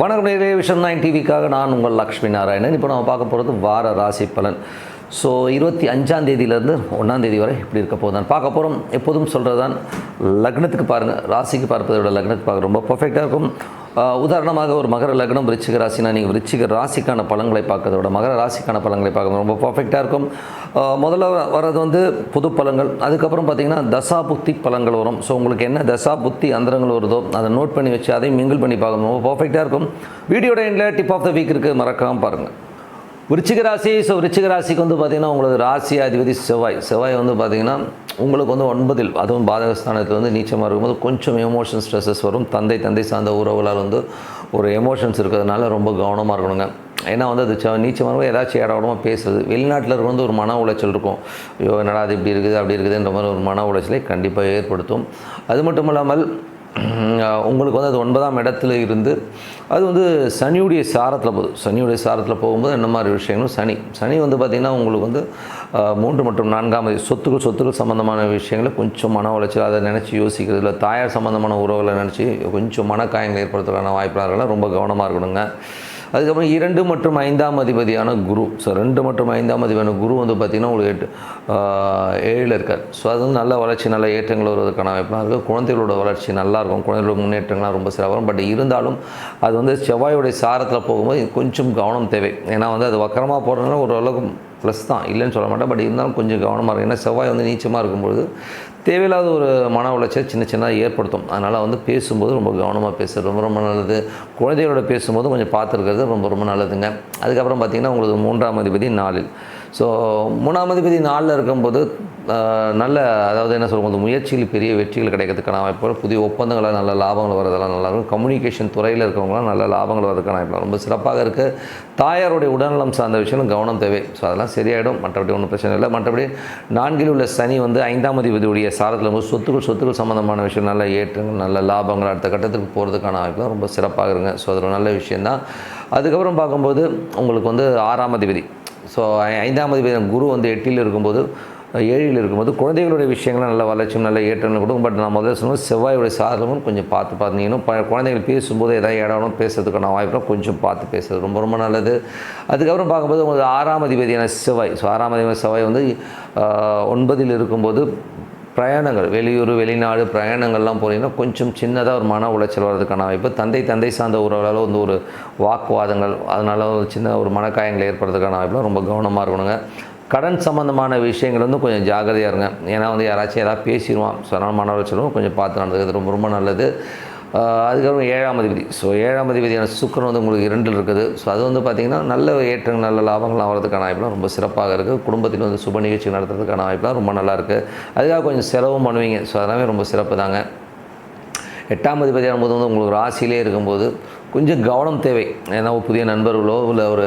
வணக்கம் நேரே vision nine டிவிக்காக நான் உங்கள் லக்ஷ்மி நாராயணன். இப்போ நம்ம பார்க்க போகிறது வார ராசி பலன். ஸோ இருபத்தி அஞ்சாம் தேதியிலேருந்து ஒன்றாம் தேதி வரை இப்படி இருக்க போதான் பார்க்க போகிறோம் எப்போதும் சொல்கிறது தான் லக்னத்துக்கு பாருங்கள் ராசிக்கு பார்ப்பதை விட லக்னத்துக்கு பார்க்க ரொம்ப பர்ஃபெக்டாக இருக்கும். உதாரணமாக ஒரு மகர லக்னம் விருச்சிக ராசினா நீங்கள் விருச்சிக ராசிக்கான பலன்களை பார்க்கறதோட விட மகர ராசிக்கான பலன்களை பார்க்கறது ரொம்ப பர்ஃபெக்டாக இருக்கும். முதல்ல வர்றது வந்து புது பழங்கள் அதுக்கப்புறம் பார்த்தீங்கன்னா தசா புத்தி பலன்கள் வரும். ஸோ உங்களுக்கு என்ன தசா புத்தி அந்தரங்கள் வருதோ அதை நோட் பண்ணி வச்சு அதையும் மிங்கிள் பண்ணி பார்க்கணும். ரொம்ப பர்ஃபெக்டாக இருக்கும். வீடியோட எண்டில் டிப் ஆஃப் த வீக் இருக்குது மறக்காமல் பாருங்கள் விருச்சிக ராசி ஸோ விருச்சிக ராசிக்கு வந்து பார்த்திங்கன்னா உங்களுக்கு ராசி அதிபதி செவ்வாய். செவ்வாய் வந்து பார்த்திங்கன்னா உங்களுக்கு வந்து ஒன்பதில் அதுவும் பாதகஸ்தானத்தில் வந்து நீச்சமாக இருக்கும்போது கொஞ்சம் எமோஷன் ஸ்ட்ரெஸ்ஸஸ் வரும். தந்தை தந்தை சார்ந்த உறவுகளால் வந்து ஒரு எமோஷன்ஸ் இருக்கிறதுனால ரொம்ப கவனமாக இருக்கணுங்க. ஏன்னா வந்து அது செ- நீச்சமாக ஏதாச்சும் இடமா பேசுறது. வெளிநாட்டில் இருக்க வந்து ஒரு மன உளைச்சல் இருக்கும். ஐயோ என்னடா அது இப்படி இருக்குது அப்படி இருக்குதுன்ற மாதிரி ஒரு மன உளைச்சலை கண்டிப்பாக ஏற்படுத்தும். அது மட்டும் இல்லாமல் உங்களுக்கு வந்து அது ஒன்பதாம் இடத்துல இருந்து அது வந்து சனியுடைய சாரத்தில் போகுது. சனியுடைய சாரத்தில் போகும்போது என்ன மாதிரி விஷயங்களும்? சனி. சனி வந்து பார்த்திங்கன்னா உங்களுக்கு வந்து மூன்று மற்றும் நான்காம் சொத்துக்கள் சொத்துக்கள் சம்மந்தமான விஷயங்களை கொஞ்சம் மன உளைச்சல் அதை நினச்சி யோசிக்கிறது இல்லை தாயார் சம்மந்தமான உறவுகளை நினச்சி கொஞ்சம் மனக்காயங்கள் ஏற்படுத்துறதுக்கான வாய்ப்புகள் ரொம்ப கவனமாக இருக்கணுங்க. அதுக்கப்புறம் இரண்டு மற்றும் ஐந்தாம் அதிபதியான குரு. ஸோ ரெண்டு மற்றும் ஐந்தாம் அதிபதியான குரு வந்து பார்த்திங்கன்னா உங்களுக்கு எட்டு ஏழில் இருக்கார். ஸோ அது வந்து நல்ல வளர்ச்சி நல்ல ஏற்றங்கள் வருவதற்கான வாய்ப்புலாம் இருக்குது குழந்தைகளோட வளர்ச்சி நல்லா இருக்கும் குழந்தைகளோட முன்னேற்றங்கள்லாம் ரொம்ப சிறப்பாக வரும். பட் இருந்தாலும் அது வந்து செவ்வாயுடைய சாரத்தில் போகும்போது கொஞ்சம் கவனம் தேவை. ஏன்னா வந்து அது வக்கரமாக போகிறதுனால ஓரளவுக்கு ப்ளஸ் தான். இல்லைன்னு சொல்ல மாட்டேன். பட் இருந்தாலும் கொஞ்சம் கவனமாக இருக்கும் ஏன்னா செவ்வாய் வந்து நீச்சமாக இருக்கும்பொழுது தேவையில்லாத ஒரு மன உளைச்சல் சின்ன சின்னதாக ஏற்படுத்தும். அதனால் வந்து பேசும்போது ரொம்ப கவனமாக பேசுறது ரொம்ப ரொம்ப நல்லது. குழந்தைகளோட பேசும்போது கொஞ்சம் பார்த்துருக்கிறது ரொம்ப ரொம்ப நல்லதுங்க. அதுக்கப்புறம் பார்த்திங்கன்னா உங்களுக்கு மூன்றாம் அதிபதி நாளில். ஸோ மூணாம் அதிபதி நாளில் இருக்கும்போது நல்ல அதாவது என்ன சொல்லும்போது முயற்சியில் பெரிய வெற்றிகள் கிடைக்கிறதுக்கான வாய்ப்பு புதிய ஒப்பந்தங்களாக நல்ல லாபங்கள் வரதெல்லாம் நல்லாயிருக்கும் கம்யூனிகேஷன் துறையில் இருக்கவங்களாம் நல்ல லாபங்கள் வரதுக்கான வாய்ப்பு ரொம்ப சிறப்பாக இருக்குது தாயாருடைய உடல்நலம் சார்ந்த விஷயம் கவனம் தேவை. ஸோ அதெல்லாம் சரியாயிடும். மற்றபடி ஒன்றும் பிரச்சனை இல்லை. மற்றபடி நான்கில் உள்ள சனி வந்து ஐந்தாம் அதிபதியுடைய சாரத்தில் வந்து சொத்துக்கள் சொத்துக்கள் சம்மந்தமான விஷயம் நல்ல ஏற்றங்கள் நல்ல லாபங்கள் அடுத்த கட்டத்துக்கு போகிறதுக்கான வாய்ப்பு ரொம்ப சிறப்பாக இருங்க ஸோ அது ஒரு நல்ல விஷயந்தான் அதுக்கப்புறம் பார்க்கும்போது உங்களுக்கு வந்து ஆறாம் அதிபதி. ஸோ ஐந்தாம் அதிபதி குரு வந்து எட்டில் இருக்கும்போது ஏழில் இருக்கும்போது குழந்தைகளுடைய விஷயங்கள் நல்ல வளர்ச்சியும் நல்ல ஏற்றங்கள் கொடுக்கும். பட் நான் முதல்ல சொன்னது செவ்வாயுடைய சாதனமும் கொஞ்சம் பார்த்து பார்த்தீங்கன்னா ப குழந்தைகள் பேசும்போது எதாவது இடணும் பேசுறதுக்கான வாய்ப்புலாம் கொஞ்சம் பார்த்து பேசுறது ரொம்ப ரொம்ப நல்லது. அதுக்கப்புறம் பார்க்கும்போது உங்களுக்கு ஆறாம் அதிபதியான செவ்வாய். ஸோ ஆறாம் அதிபதி செவ்வாய் வந்து ஒன்பதில் இருக்கும்போது பிரயாணங்கள் வெளியூர் வெளிநாடு பிரயாணங்கள்லாம் போனீங்கன்னா கொஞ்சம் சின்னதாக ஒரு மன உளைச்சல் வர்றதுக்கான வாய்ப்பு. தந்தை தந்தை சார்ந்த உறவுகளால் வந்து ஒரு வாக்குவாதங்கள் அதனால ஒரு சின்ன ஒரு மனக்காயங்கள் ஏற்படுறதுக்கான வாய்ப்புலாம் ரொம்ப கவனமாக இருக்கணுங்க. கடன் சம்மந்தமான விஷயங்கள் வந்து கொஞ்சம் ஜாகிரதையாக இருங்க. ஏன்னா வந்து யாராச்சும் ஏதாவது பேசிடுவான். ஸோ அதனால் மன உளைச்சலும் கொஞ்சம் பார்த்து நடந்துக்கிறது ரொம்ப ரொம்ப நல்லது. அதுக்கப்புறம் ஏழாம் அதிபதி. ஸோ ஏழாம் அதிபதியான சுக்கரன் வந்து உங்களுக்கு இரண்டில் இருக்குது. ஸோ அது வந்து பார்த்திங்கன்னா நல்ல ஏற்றங்கள் நல்ல லாபங்கள் ஆகிறதுக்கான வாய்ப்புலாம் ரொம்ப சிறப்பாக இருக்குது குடும்பத்தில் வந்து சுப நிகழ்ச்சி நடத்துறதுக்கான வாய்ப்புலாம் ரொம்ப நல்லா இருக்குது அதுக்காக கொஞ்சம் செலவும் பண்ணுவீங்க. ஸோ அதெல்லாமே ரொம்ப சிறப்பு தாங்க. எட்டாம் அதிபதியான போது வந்து உங்களுக்கு ராசியிலே இருக்கும்போது கொஞ்சம் கவனம் தேவை. ஏன்னா ஒரு புதிய நண்பர்களோ இல்லை ஒரு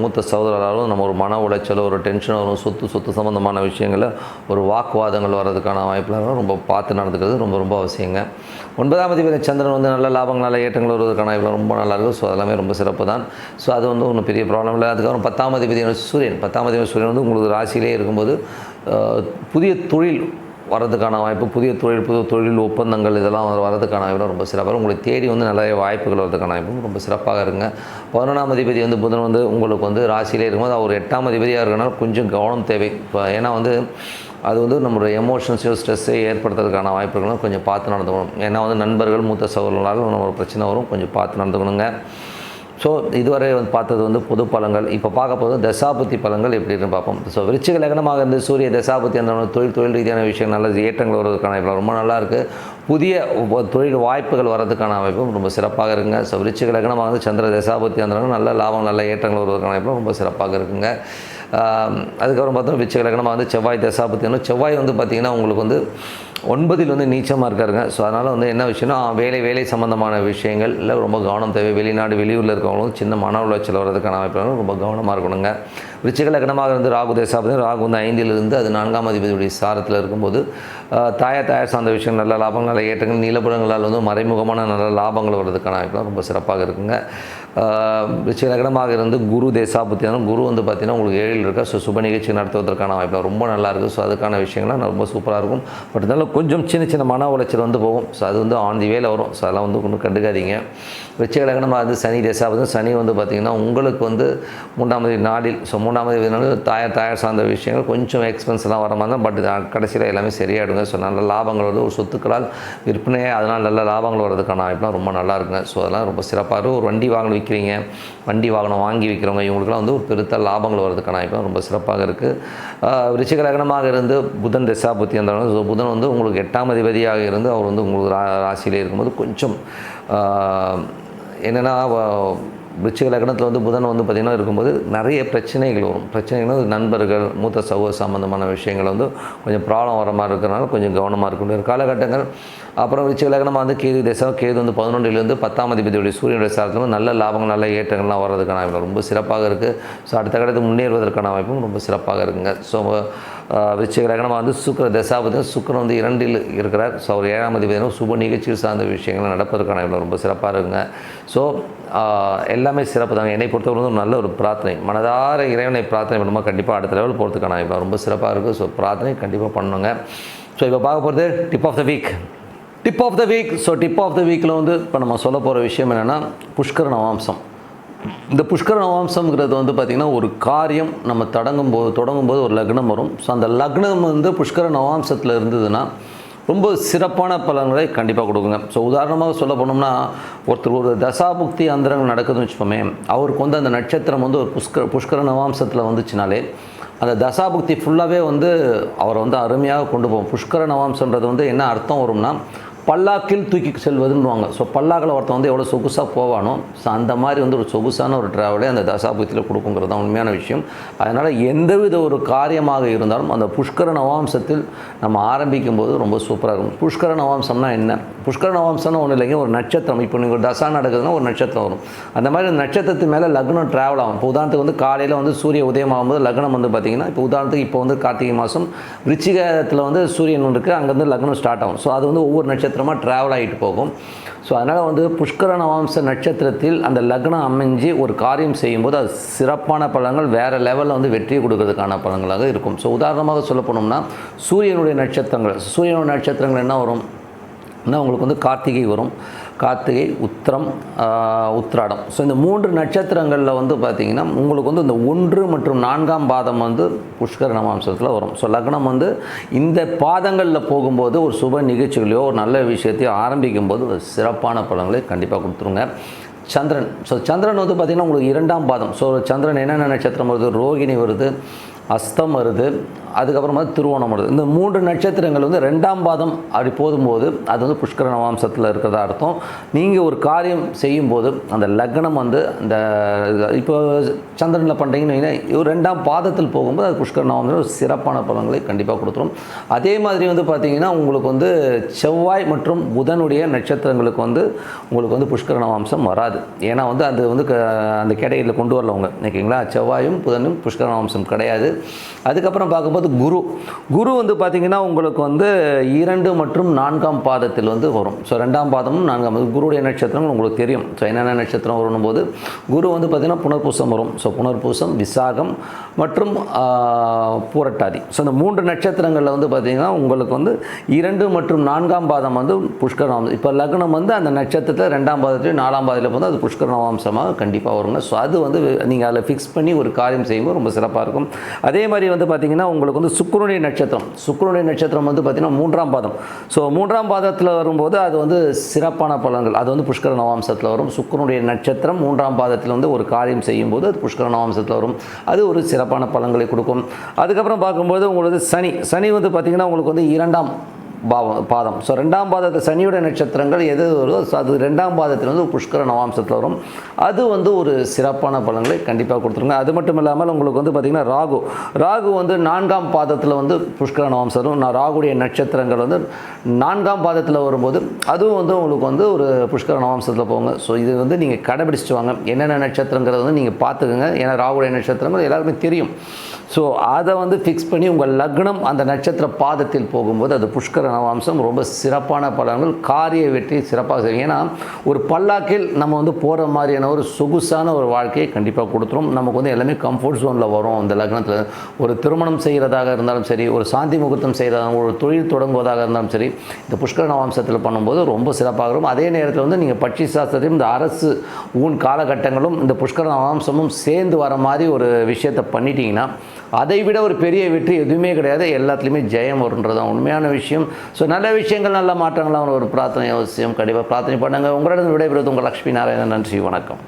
மூத்த சகோதரராலோ நம்ம ஒரு மன உளைச்சலோ ஒரு டென்ஷனோ வரும் சொத்து சொத்து சம்மந்தமான விஷயங்களில் ஒரு வாக்குவாதங்கள் வர்றதுக்கான வாய்ப்புலாம் ரொம்ப பார்த்து நடந்துக்கிறது ரொம்ப ரொம்ப அவசியங்க. ஒன்பதாம் அதிபதி சந்திரன் வந்து நல்ல லாபங்கள் நல்ல ஏற்றங்கள் வருவதற்கான வாய்ப்புலாம் ரொம்ப நல்லா இருக்கும் ஸோ அதெல்லாமே ரொம்ப சிறப்பு தான். ஸோ அது வந்து ஒன்றும் பெரிய ப்ராப்ளம் இல்லை. அதுக்கப்புறம் பத்தாம் அதிபதி சூரியன். பத்தாம் அதிபதி சூரியன் வந்து உங்களுக்கு ராசியிலே இருக்கும்போது புதிய தொழில் வரதுக்கான வாய்ப்பு புதிய தொழில் புது தொழில் ஒப்பந்தங்கள் இதெல்லாம் வர- வரதுக்கான வாய்ப்பு ரொம்ப சிறப்பாக இருக்கும். உங்களை தேடி வந்து நிறைய வாய்ப்புகள் வரதுக்கான வாய்ப்பு ரொம்ப சிறப்பாக இருங்க பதினொன்றாம் அதிபதி வந்து புதன் வந்து உங்களுக்கு வந்து ராசியிலே இருக்கும்போது அவர் எட்டாம் அதிபதியாக இருக்கனால கொஞ்சம் கவனம் தேவை. இப்போ ஏன்னா வந்து அது வந்து நம்மளுடைய எமோஷன்ஸையோ ஸ்ட்ரெஸ்ஸை ஏற்படுத்துறதுக்கான வாய்ப்புகளும் கொஞ்சம் பார்த்து நடந்துக்கணும். ஏன்னா வந்து நண்பர்கள் மூத்த சகோதரர்களால் நம்ம ஒரு பிரச்சனை வரும். கொஞ்சம் பார்த்து நடந்துக்கணுங்க. ஸோ இதுவரை வந்து பார்த்தது வந்து பொது பலங்கள் இப்போ பார்க்க போது தசாபுத்தி பலங்கள் எப்படி பார்ப்போம். ஸோ விருச்சிக லக்னமாக இருந்து சூரிய தசாபுத்தி அந்த தொழில் தொழில் ரீதியான விஷயம் நல்ல ஏற்றங்கள் வருவதற்கான இப்போ ரொம்ப நல்லா இருக்குது புதிய தொழில் வாய்ப்புகள் வர்றதுக்கான அமைப்பும் ரொம்ப சிறப்பாக இருக்குங்க. ஸோ விருச்சிக லக்னமாக வந்து சந்திர தசாபுத்தி அந்த நல்ல லாபம் நல்ல ஏற்றங்கள் வருவதற்கான அமைப்பும் ரொம்ப சிறப்பாக இருக்குங்க. அதுக்கப்புறம் பார்த்தோம் விருச்சிக லக்னமாக வந்து செவ்வாய் தசாபுத்தி செவ்வாய் வந்து பார்த்திங்கன்னா உங்களுக்கு வந்து ஒன்பதில் வந்து நீச்சமாக இருக்காருங்க. ஸோ அதனால் வந்து என்ன விஷயம்னா வேலை வேலை சம்மந்தமான விஷயங்கள் இல்லை ரொம்ப கவனம் தேவை. வெளிநாடு வெளியூரில் இருக்கவங்களும் சின்ன மன உளைச்சல் வர்றதுக்கான அமைப்புகளும் ரொம்ப கவனமாக இருக்கணுங்க. விருச்சிக லக்னமாக இருந்து ராகு தேசாபதி. ராகு வந்து ஐந்திலிருந்து அது நான்காம் அதிபதியுடைய சாரத்தில் இருக்கும்போது ஆஹ், தாயார் தாயார் சார்ந்த விஷயம் நல்ல லாபங்கள் நல்ல ஏற்றங்கள் நீலபுரங்களால் வந்து மறைமுகமான நல்ல லாபங்கள் வர்றதுக்கான வாய்ப்புலாம் ரொம்ப சிறப்பாக இருக்குங்க. விருச்சிக லக்னமாக இருந்து குரு தேசாபத்தியாலும் குரு வந்து பார்த்திங்கன்னா உங்களுக்கு ஏழில் இருக்கா ஸோ சுப நிகழ்ச்சி நடத்துவதற்கான வாய்ப்பு ரொம்ப நல்லா இருக்குது ஸோ அதுக்கான விஷயங்கள்லாம் ரொம்ப சூப்பராக இருக்கும். பட் இருந்தாலும் கொஞ்சம் சின்ன சின்ன மன உளைச்சல் வந்து போகும். ஸோ அது வந்து ஆன் தி வேல வரும். ஸோ அதெல்லாம் வந்து ஒன்றும் கண்டுக்காதீங்க. விருச்சிக அது சனி தசாபதம் சனி வந்து பார்த்திங்கன்னா உங்களுக்கு வந்து மூன்றாமது நாளில் ஸோ மூன்றாமது நாளில் தாயார் தாயார் சார்ந்த விஷயங்கள் கொஞ்சம் எக்ஸ்பென்ஸ்லாம் வர மாதிரி தான் பட் கடைசியில் எல்லாமே சரியாயிடுங்க ஸோ நல்ல லாபங்கள் வந்து ஒரு சொத்துக்களால் விற்பனையே அதனால் நல்ல லாபங்கள் வர்றதுக்கான வாய்ப்புலாம் ரொம்ப நல்லா இருக்குங்க. ஸோ அதெல்லாம் ரொம்ப சிறப்பாக இருக்கும். ஒரு வண்டி வாகனம் விற்கிறீங்க வண்டி வாகனம் வாங்கி விற்கிறவங்க இவங்களுக்குலாம் வந்து ஒரு பெருத்த லாபங்கள் வர்றதுக்கான வாய்ப்பு ரொம்ப சிறப்பாக இருக்குது விருச்சிக இருந்து புதன் திசா புத்தி இருந்தாலும் ஸோ புதன் வந்து உங்களுக்கு உங்களுக்கு எட்டாம் அதிபதியாக இருந்து அவர் வந்து உங்களுக்கு ரா ராசியிலே இருக்கும்போது கொஞ்சம் என்னென்னா விருச்சிக லக்னத்தில் வந்து புதன் வந்து பார்த்திங்கன்னா இருக்கும்போது நிறைய பிரச்சனைகள் வரும். பிரச்சனைகள் வந்து நண்பர்கள் மூத்த சகோதர சம்மந்தமான விஷயங்கள் வந்து கொஞ்சம் ப்ராப்ளம் வர மாதிரி இருக்கிறனால கொஞ்சம் கவனமாக இருக்க வேண்டிய காலகட்டங்கள். அப்புறம் விருச்சிக லக்னமாக வந்து கேது தேசம் கேது வந்து பதினொன்றிலேருந்து பத்தாம் அதிபதியுடைய சூரியனுடைய சாரத்தில் நல்ல லாபங்கள் நல்ல ஏற்றங்கள்லாம் வர்றதுக்கான வாய்ப்பு ரொம்ப சிறப்பாக இருக்குது ஸோ அடுத்த கட்டத்துக்கு முன்னேறுவதற்கான வாய்ப்பும் ரொம்ப சிறப்பாக இருக்குங்க. ஸோ விருச்சிக லக்னமாக வந்து சுக்கர தசாபதி சுக்கரன் வந்து இரண்டில் இருக்கிறார். ஸோ அவர் ஏழாம் அதிபதினா சுப நிகழ்ச்சிகள் சார்ந்த விஷயங்கள் நடப்பதற்கான இவ்வளோ ரொம்ப சிறப்பாக இருக்குங்க. ஸோ எல்லாமே சிறப்பு தாங்க. என்னை பொறுத்தவரை வந்து நல்ல ஒரு பிரார்த்தனை. மனதார இறைவனை பிரார்த்தனை பண்ணுமா? கண்டிப்பாக அடுத்த லெவல் போகிறதுக்கான இவ்வளோ ரொம்ப சிறப்பாக இருக்குது ஸோ பிரார்த்தனை கண்டிப்பாக பண்ணுங்க. ஸோ இப்போ பார்க்க போகிறது tip of the week tip of the week so tip of the வீக்கில் வந்து இப்போ நம்ம சொல்ல போகிற விஷயம் என்னென்னா புஷ்கர நவாம்சம். இந்த புஷ்கர நவாம்சம்ங்கிறது வந்து பார்த்திங்கன்னா ஒரு காரியம் நம்ம தொடங்கும் போது தொடங்கும் போது ஒரு லக்னம் வரும். ஸோ அந்த லக்னம் வந்து புஷ்கர நவாம்சத்தில் இருந்ததுன்னா ரொம்ப சிறப்பான பலன்களை கண்டிப்பாக கொடுக்குங்க. ஸோ உதாரணமாக சொல்ல போனோம்னா ஒருத்தர் ஒரு தசாபுக்தி அந்தரங்கள் நடக்குதுன்னு வச்சுப்போமே அவருக்கு வந்து அந்த நட்சத்திரம் வந்து ஒரு புஷ்கர புஷ்கர நவாம்சத்தில் வந்துச்சுனாலே அந்த தசாபுக்தி ஃபுல்லாகவே வந்து அவரை வந்து அருமையாக கொண்டு போவோம் புஷ்கர நவாம்சன்றது வந்து என்ன அர்த்தம் வரும்னா பல்லாக்கில் தூக்கி செல்வதுன்னுவாங்க. ஸோ பல்லாக்கில் ஒருத்தன் வந்து எவ்வளோ சொகுசாக போவானோ ஸோ அந்த மாதிரி வந்து ஒரு சொகுசான ஒரு ட்ராவலே அந்த தசாபுத்தியில் கொடுக்குங்கிறது தான் உண்மையான விஷயம். அதனால் எந்தவித ஒரு காரியமாக இருந்தாலும் அந்த புஷ்கர நவாம்சத்தில் நம்ம ஆரம்பிக்கும் போது ரொம்ப சூப்பராக இருக்கும். புஷ்கர நவாம்சம்னா என்ன? புஷ்கர நவாம்சம்னு ஒன்றும் இல்லைங்க ஒரு நட்சத்திரம். இப்போ நீங்கள் ஒரு தசா நடக்குதுன்னா ஒரு நட்சத்திரம் வரும். அந்த மாதிரி அந்த நட்சத்திரத்து மேலே லக்னம் ட்ராவல் ஆகும். இப்போ உதாரணத்துக்கு வந்து காலையில் வந்து சூரிய உதயம் ஆகும்போது லக்னம் வந்து பார்த்திங்கன்னா இப்போ உதாரணத்துக்கு இப்போ வந்து கார்த்திகை மாதம் விருச்சிகத்தில் வந்து சூரியன் இருக்குது அங்கேருந்து லக்னம் ஸ்டார்ட் ஆகும். ஸோ அது வந்து ஒவ்வொரு நட்சத்திரம் நட்சத்திரமாக ட்ராவல் ஆகிட்டு போகும். ஸோ அதனால் வந்து புஷ்கர நவாம்ச நட்சத்திரத்தில் அந்த லக்னம் அமைஞ்சு ஒரு காரியம் செய்யும்போது அது சிறப்பான பலன்கள் வேறு லெவலில் வந்து வெற்றி கொடுக்கறதுக்கான பலன்களாக இருக்கும். ஸோ உதாரணமாக சொல்ல போனோம்னா சூரியனுடைய நட்சத்திரங்கள். சூரியனுடைய நட்சத்திரங்கள் என்ன வரும்? என்ன உங்களுக்கு வந்து கார்த்திகை வரும். கார்த்திகை உத்திரம் உத்திராடம். ஸோ இந்த மூன்று நட்சத்திரங்களில் வந்து பார்த்திங்கன்னா உங்களுக்கு வந்து இந்த ஒன்று மற்றும் நான்காம் பாதம் வந்து புஷ்கர நமாம்சத்தில் வரும். ஸோ லக்னம் வந்து இந்த பாதங்களில் போகும்போது ஒரு சுப நிகழ்ச்சிகளையோ ஒரு நல்ல விஷயத்தையோ ஆரம்பிக்கும் போது ஒரு சிறப்பான பலன்களை கண்டிப்பாக கொடுத்துருங்க. சந்திரன். ஸோ சந்திரன் வந்து பார்த்திங்கன்னா உங்களுக்கு இரண்டாம் பாதம். ஸோ சந்திரன் என்னென்ன நட்சத்திரம் வருது? ரோகிணி வருது அஸ்தம் வருது அதுக்கப்புறமா திருவோணம் இந்த மூன்று நட்சத்திரங்கள் வந்து ரெண்டாம் பாதம் அப்படி போதும்போது அது வந்து புஷ்கர நவாம்சத்தில் இருக்கிறதா அர்த்தம். நீங்கள் ஒரு காரியம் செய்யும்போது அந்த லக்னம் வந்து அந்த இப்போ சந்திரனில் பண்ணுறீங்கன்னு ஒரு ரெண்டாம் பாதத்தில் போகும்போது அது புஷ்கர நவாம்சம் ஒரு சிறப்பான பலன்களை கண்டிப்பாக கொடுத்துரும். அதே மாதிரி வந்து பார்த்தீங்கன்னா உங்களுக்கு வந்து செவ்வாய் மற்றும் புதனுடைய நட்சத்திரங்களுக்கு வந்து உங்களுக்கு வந்து புஷ்கர நவாம்சம் வராது. ஏன்னா வந்து அது வந்து க- அந்த கேட்டகரியில் கொண்டு வரல அவங்க. ஓகேங்களா? செவ்வாயும் புதனும் புஷ்கர நவாம்சம் கிடையாது. அதுக்கப்புறம் பார்க்கும்போது குரு. குரு வந்து பார்த்திங்கன்னா உங்களுக்கு வந்து இரண்டு மற்றும் நான்காம் பாதத்தில் வந்து வரும். ஸோ ரெண்டாம் பாதமும் நான்காம் பாதம் குருடைய நட்சத்திரங்கள் உங்களுக்கு தெரியும். ஸோ என்னென்ன நட்சத்திரம் வரும் போது குரு வந்து பார்த்திங்கன்னா புனர்பூசம் வரும். ஸோ புனர்பூசம் விசாகம் மற்றும் பூரட்டாதி. ஸோ இந்த மூன்று நட்சத்திரங்களில் வந்து பார்த்திங்கன்னா உங்களுக்கு வந்து இரண்டு மற்றும் நான்காம் பாதம் வந்து புஷ்கரம் இப்போ லக்னம் வந்து அந்த நட்சத்திரத்தில் ரெண்டாம் பாதத்துலையும் நாலாம் பாதத்தில் வந்து அது புஷ்கர நவாம்சமாக கண்டிப்பாக வருங்க. ஸோ அது வந்து நீங்கள் அதில் ஃபிக்ஸ் பண்ணி ஒரு காரியம் செய்யும்போது ரொம்ப சிறப்பாக இருக்கும். அதே மாதிரி வந்து பார்த்திங்கன்னா உங்களுக்கு வந்து சுக்கரனுடைய நட்சத்திரம். சுக்கரனுடைய நட்சத்திரம் வந்து பார்த்திங்கன்னா மூன்றாம் பாதம். ஸோ மூன்றாம் பாதத்தில் வரும்போது அது வந்து சிறப்பான பலன்கள். அது வந்து புஷ்கர நவாம்சத்தில் வரும். சுக்கரனுடைய நட்சத்திரம் மூன்றாம் பாதத்தில் வந்து ஒரு காரியம் செய்யும்போது அது புஷ்கர நவாம்சத்தில் வரும். அது ஒரு சிறப்பான பலன்களை கொடுக்கும். அதுக்கப்புறம் பார்க்கும்போது உங்களுக்கு சனி. சனி வந்து பார்த்திங்கன்னா உங்களுக்கு வந்து இரண்டாம் பாவம் பாதம். ஸோ ரெண்டாம் பாதத்தை சனியோட நட்சத்திரங்கள் எது வருதோ அது ரெண்டாம் பாதத்தில் வந்து புஷ்கர நவாம்சத்தில் வரும். அது வந்து ஒரு சிறப்பான பலன்களை கண்டிப்பாக கொடுத்துருங்க. அது மட்டும் இல்லாமல் உங்களுக்கு வந்து பார்த்திங்கன்னா ராகு. ராகு வந்து நான்காம் பாதத்தில் வந்து புஷ்கர நவாம்சம் வரும். நான் ராகுடைய நட்சத்திரங்கள் வந்து நான்காம் பாதத்தில் வரும்போது அதுவும் வந்து உங்களுக்கு வந்து ஒரு புஷ்கர நவாம்சத்தில் போங்க. ஸோ இது வந்து நீங்கள் கடைபிடிச்சிட்டு வாங்க. என்னென்ன நட்சத்திரங்கிறத வந்து நீங்கள் பார்த்துக்கோங்க. ஏன்னா ராகுடைய நட்சத்திரங்கள் எல்லாருக்குமே தெரியும். ஸோ அதை வந்து ஃபிக்ஸ் பண்ணி உங்கள் லக்னம் அந்த நட்சத்திர பாதத்தில் போகும்போது அது புஷ்கர நவாம்சம் ரொம்ப சிறப்பான பலன்கள் காரிய வெற்றி சிறப்பாக செய்யும். ஏன்னா ஒரு பல்லாக்கில் நம்ம வந்து போகிற மாதிரியான ஒரு சொகுசான ஒரு வாழ்க்கையை கண்டிப்பாக கொடுத்துரும். நமக்கு வந்து எல்லாமே கம்ஃபர்ட் ஜோனில் வரும் அந்த லக்னத்தில். ஒரு திருமணம் செய்கிறதாக இருந்தாலும் சரி ஒரு சாந்தி முகூர்த்தம் செய்கிறதாக ஒரு தொழில் தொடங்குவதாக இருந்தாலும் சரி இந்த புஷ்கர நவாம்சத்தில் பண்ணும்போது ரொம்ப சிறப்பாக இருக்கும். அதே நேரத்தில் வந்து நீங்கள் பட்சி சாஸ்திரத்தையும் இந்த அரசு ஊன் காலகட்டங்களும் இந்த புஷ்கர நவாம்சமும் சேர்ந்து வர மாதிரி ஒரு விஷயத்தை பண்ணிட்டீங்கன்னா அதை விட ஒரு பெரிய வெற்றி எதுவுமே கிடையாது. எல்லாத்துலேயுமே ஜெயம் வருன்றது தான் உண்மையான விஷயம். ஸோ நல்ல விஷயங்கள் நல்ல மாற்றங்கள்லாம் ஒரு பிரார்த்தனை அவசியம். கண்டிப்பாக பிரார்த்தனை பண்ணுங்கள் உங்களிடம் விடைபெறுவது உங்கள் லக்ஷ்மி நாராயணன். நன்றி வணக்கம்.